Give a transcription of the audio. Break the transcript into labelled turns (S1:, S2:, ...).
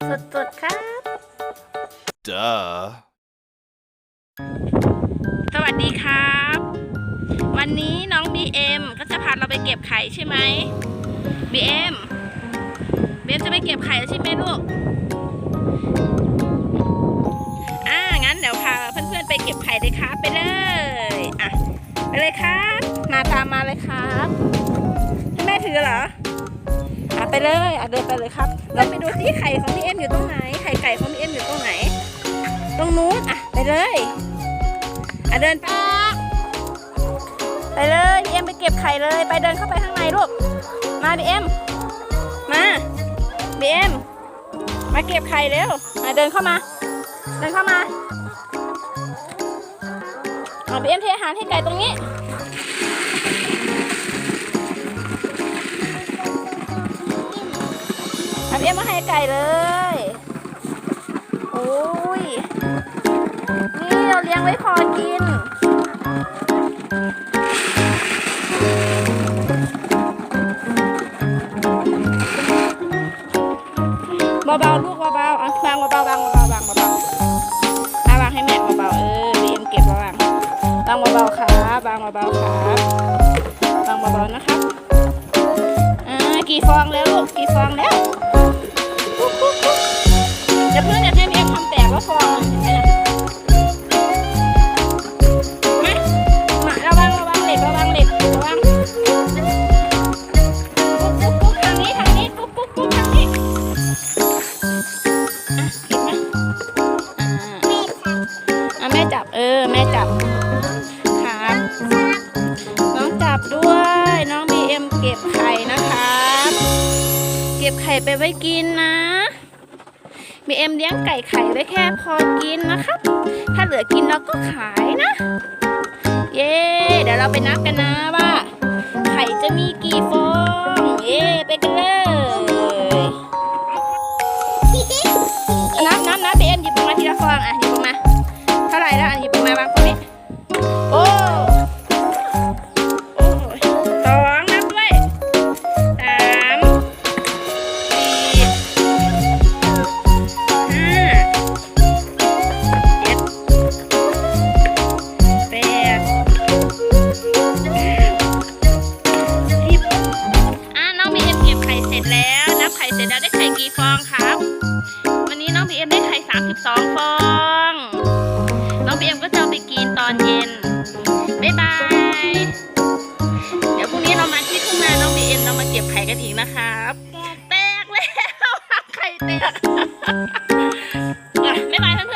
S1: สดๆครับ
S2: Duh.
S1: สวัสดีครับ วันนี้น้องบีเอ็มก็จะพาเราไปเก็บไข่ใช่ไหมบีเอ็มบีเอ็มจะไปเก็บไข่แล้วใช่ไหมลูก อ่า งั้นเดี๋ยวพาเพื่อนๆไปเก็บไข่เลยครับ ไปเลย อะ ไปเลยครับ มาตามมาเลยครับให้แม่ถือเหรออะไป เลยอะเดินไปเลยครับ เราไปดูซิไข่ของพี่เอ็มอยู่ตรงไหน ไข่ไก่ของพี่เอ็มอยู่ตรงไหน ตรงนู้นอะไปเลยอะเดินไปไปเลยบีเอ็มไปเก็บไข่เลย ไปเดินเข้าไปข้างในลูก มาบีเอ็มมาบีเอ็มมาเก็บไข่เร็วมาเดินเข้ามา เดินเข้ามาเอาบีเอ็มเทอาหารให้ไก่ตรงนี้ เอาบีเอ็มาให้ไก่เลย โอ้ย นี่เราเลี้ยงไว้พอกิน เบาๆลูกเบาๆอะวางเบาๆวางเบาๆวางเบาๆอะวางให้แม่เบาๆเออบีเอ็มเก็บระวางวางเบาๆครับวางเบาๆครับวางเบาๆนะครับอ่ากี่ฟองแล้วลูกกี่ฟองแล้วับด้วย น้องบีเอ็มเก็บไข่นะคะ เก็บไข่ไปไว้กินนะบีเอ็มเลี้ยงไก่ไข่ไว้แค่พอกินนะครับ ถ้าเหลือกินเราก็ขายนะ เย้ เดี๋ยวเราไปนับกันนะว่า ไข่จะมีกี่ฟ ฟองครับ วันนี้น้องบีเอ็มได้ไข่ 32 ฟอง น้องบีเอ็มก็จะเอาไปกินตอนเย็น บ๊ายบาย เดี๋ยวพรุ่งนี้เรามาที่ทุ่งนาน้องบีเอ็มเรามาเก็บไข่กันอีกนะครับ แตกแล้ว ไข่แตกอะบ๊ายบายเพื่อน